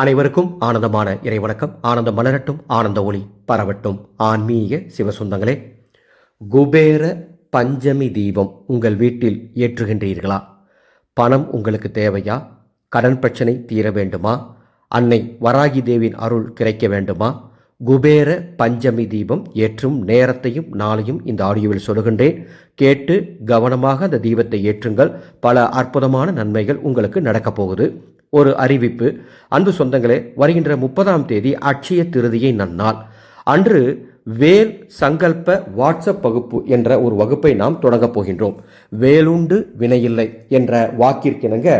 அனைவருக்கும் ஆனந்தமான இறைவணக்கம். ஆனந்தம் மலரட்டும் ஆனந்த ஒளி பரவட்டும். ஆன்மீக சிவசுந்தங்களே குபேர பஞ்சமி தீபம் உங்கள் வீட்டில் ஏற்றுகின்றீர்களா? பணம் உங்களுக்கு தேவையா? கடன் பிரச்சனை தீர வேண்டுமா? அன்னை வராகி தேவியின் அருள் கிடைக்க வேண்டுமா? குபேர பஞ்சமி தீபம் ஏற்றும் நேரத்தையும் நாளையும் இந்த ஆடியோவில் சொல்லுகின்றேன். கேட்டு கவனமாக அந்த தீபத்தை ஏற்றுங்கள். பல அற்புதமான நன்மைகள் உங்களுக்கு நடக்கப் போகுது. ஒரு அறிவிப்பு. அன்பு சொந்தங்களே வருகின்ற முப்பதாம் தேதி அட்சய திருதியை நன்னாள் அன்று வேல் சங்கல்ப வாட்ஸ்அப் வகுப்பு என்ற ஒரு வகுப்பை நாம் தொடங்கப் போகின்றோம். வேலுண்டு வினையில்லை என்ற வாக்கிற்கிணங்க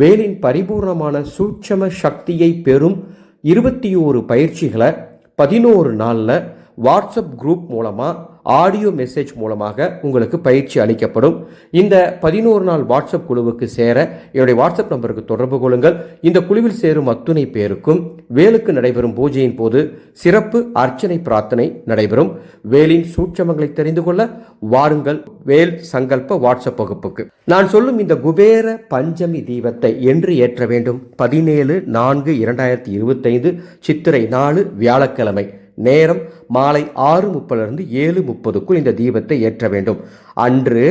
வேலின் பரிபூர்ணமான சூட்சம சக்தியை பெறும் இருபத்தி ஓரு பயிற்சிகளை பதினோரு நாளில் வாட்ஸ்அப் குரூப் மூலமாக ஆடியோ மெசேஜ் மூலமாக உங்களுக்கு பயிற்சி அளிக்கப்படும். இந்த பதினோரு நாள் வாட்ஸ்அப் குழுவுக்கு சேர என்னுடைய வாட்ஸ்அப் நம்பருக்கு தொடர்பு கொள்ளுங்கள். இந்த குழுவில் சேரும் அத்துணை பேருக்கும் வேலுக்கு நடைபெறும் பூஜையின் போது சிறப்பு அர்ச்சனை பிரார்த்தனை நடைபெறும். வேலின் சூட்சமங்களை தெரிந்து கொள்ள வாருங்கள். வேல் சங்கல்ப வாட்ஸ்அப் வகுப்புக்கு. நான் சொல்லும் இந்த குபேர பஞ்சமி தீபத்தை என்று ஏற்ற வேண்டும். பதினேழு நான்கு இரண்டாயிரத்தி இருபத்தைந்து சித்திரை நாலு வியாழக்கிழமை. நேரம் மாலை ஆறு முப்பதுலேருந்து ஏழு முப்பதுக்குள் இந்த தீபத்தை ஏற்ற வேண்டும். அன்று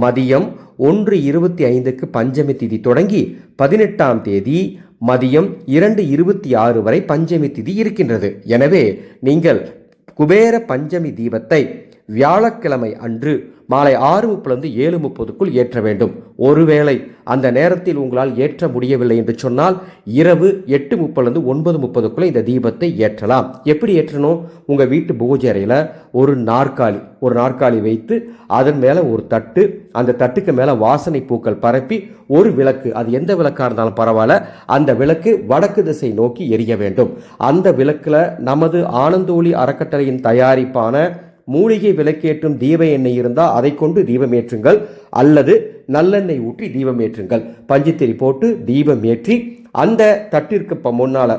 மதியம் ஒன்று இருபத்தி ஐந்துக்கு பஞ்சமி திதி தொடங்கி பதினெட்டாம் தேதி மதியம் இரண்டு இருபத்தி ஆறு வரை பஞ்சமி திதி இருக்கின்றது. எனவே நீங்கள் குபேர பஞ்சமி தீபத்தை வியாழக்கிழமை அன்று மாலை ஆறு முப்பதிலிருந்து ஏழு முப்பதுக்குள் ஏற்ற வேண்டும். ஒருவேளை அந்த நேரத்தில் உங்களால் ஏற்ற முடியவில்லை என்று சொன்னால் இரவு எட்டு முப்பதுலேருந்து ஒன்பது முப்பதுக்குள்ளே இந்த தீபத்தை ஏற்றலாம். எப்படி ஏற்றணும்? உங்கள் வீட்டு பூஜை அறையில் ஒரு நாற்காலி ஒரு நாற்காலி வைத்து அதன் மேலே ஒரு தட்டு அந்த தட்டுக்கு மேலே வாசனை பூக்கள் பரப்பி ஒரு விளக்கு. அது எந்த விளக்காக இருந்தாலும் பரவாயில்ல. அந்த விளக்கு வடக்கு திசை நோக்கி எரிய வேண்டும். அந்த விளக்கில் நமது ஆனந்தோழி அறக்கட்டளையின் தயாரிப்பான மூலிகை விளக்கேற்றும் தீப எண்ணெய் இருந்தால் அதை கொண்டு தீபம் ஏற்றுங்கள். அல்லது நல்லெண்ணெய் ஊற்றி தீபம் ஏற்றுங்கள். பஞ்சுத்திரி போட்டு தீபம் ஏற்றி அந்த தட்டிற்கு இப்போ முன்னால்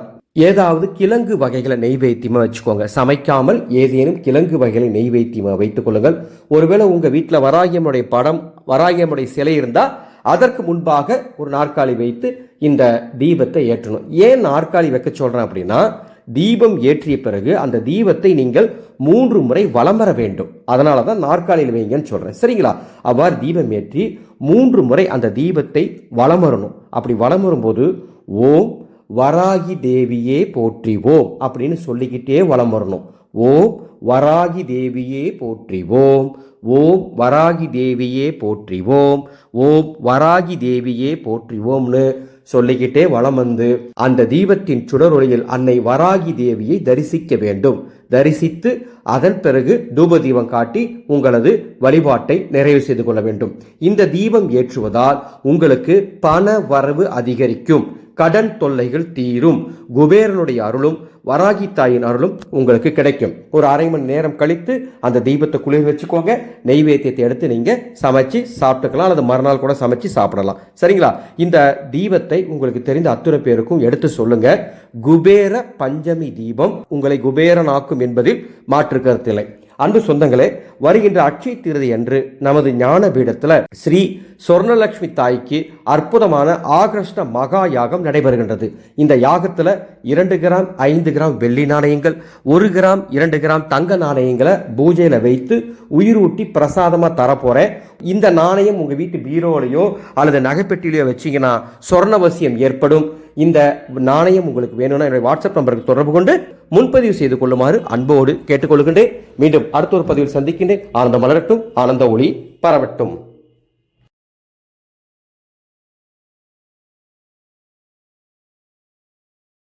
ஏதாவது கிழங்கு வகைகளை நெய்வேத்தியமாக வச்சுக்கோங்க. சமைக்காமல் ஏதேனும் கிழங்கு வகைகளை நெய்வேத்தியமாக வைத்துக் கொள்ளுங்கள். ஒருவேளை உங்கள் வீட்டில் வராகியமுடைய படம் வராகியமுடைய சிலை இருந்தால் அதற்கு முன்பாக ஒரு நாற்காலி வைத்து இந்த தீபத்தை ஏற்றணும். ஏன் நாற்காலி வைக்க சொல்கிறேன் அப்படின்னா தீபம் ஏற்றிய பிறகு அந்த தீபத்தை நீங்கள் மூன்று முறை வலம் வர வேண்டும். அதனால தான் நாற்காலியில் வைங்கன்னு சொல்கிறேன் சரிங்களா? அவ்வாறு தீபம் ஏற்றி மூன்று முறை அந்த தீபத்தை வலம் வரணும். அப்படி வலம் வரும்போது ஓம் வராகி தேவியே போற்றிவோம் அப்படின்னு சொல்லிக்கிட்டே வளம் வரணும். ஓம் வராகி தேவியே போற்றிவோம். ஓம் வராகி தேவியே போற்றிவோம். ஓம் வராகி தேவியே போற்றிவோம்னு சொல்லிக்கிட்டே வலம் வந்து அந்த தீபத்தின் சுடரொளியில் அன்னை வராகி தேவியை தரிசிக்க வேண்டும். தரிசித்து அதன் பிறகு தூப தீபம் காட்டி உங்களது வழிபாட்டை நிறைவு செய்து கொள்ள வேண்டும். இந்த தீபம் ஏற்றுவதால் உங்களுக்கு பண வரவு அதிகரிக்கும். கடன் தொல்லைகள் தீரும். குபேரனுடைய அருளும் வராகி தாயின் அருளும் உங்களுக்கு கிடைக்கும். ஒரு அரை மணி நேரம் கழித்து அந்த தீபத்தை குளிர் வச்சுக்கோங்க. நெய்வேத்தியத்தை எடுத்து நீங்கள் சமைச்சு சாப்பிட்டுக்கலாம். அல்லது மறுநாள் கூட சமைச்சு சாப்பிடலாம். சரிங்களா? இந்த தீபத்தை உங்களுக்கு தெரிந்த அத்துணை பேருக்கும் எடுத்து சொல்லுங்க. குபேர பஞ்சமி தீபம் உங்களை குபேரனாக்கும் என்பதில் மாற்று கருத்தில்லை அன்பு சொந்தங்களே வருகின்ற அட்சய திருதி அன்று நமது ஞான பீடத்தில் ஸ்ரீ சொர்ணலட்சுமி தாய்க்கு அற்புதமான ஆகர்ஷ்ண மகா யாகம் நடைபெறுகின்றது. இந்த யாகத்தில் இரண்டு கிராம் ஐந்து கிராம் வெள்ளி நாணயங்கள் ஒரு கிராம் இரண்டு கிராம் தங்க நாணயங்களை பூஜையில் வைத்து உயிரூட்டி பிரசாதமாக தரப்போகிறேன் இந்த நாணயம் உங்கள் வீட்டு பீரோலையோ அல்லது நகைப்பெட்டிலையோ வச்சிங்கன்னா சொர்ணவசியம் ஏற்படும். இந்த நாணயம் உங்களுக்கு வேணும்னா என்னுடைய வாட்ஸ்அப் நம்பருக்கு தொடர்பு கொண்டு முன்பதிவு செய்து கொள்ளுமாறு அன்போடு கேட்டுக்கொள்கின்றேன். மீண்டும் அடுத்த ஒரு பதிவில் சந்திக்கின்றேன். ஆனந்தம் மலரட்டும். ஆனந்த ஒளி பரவட்டும்.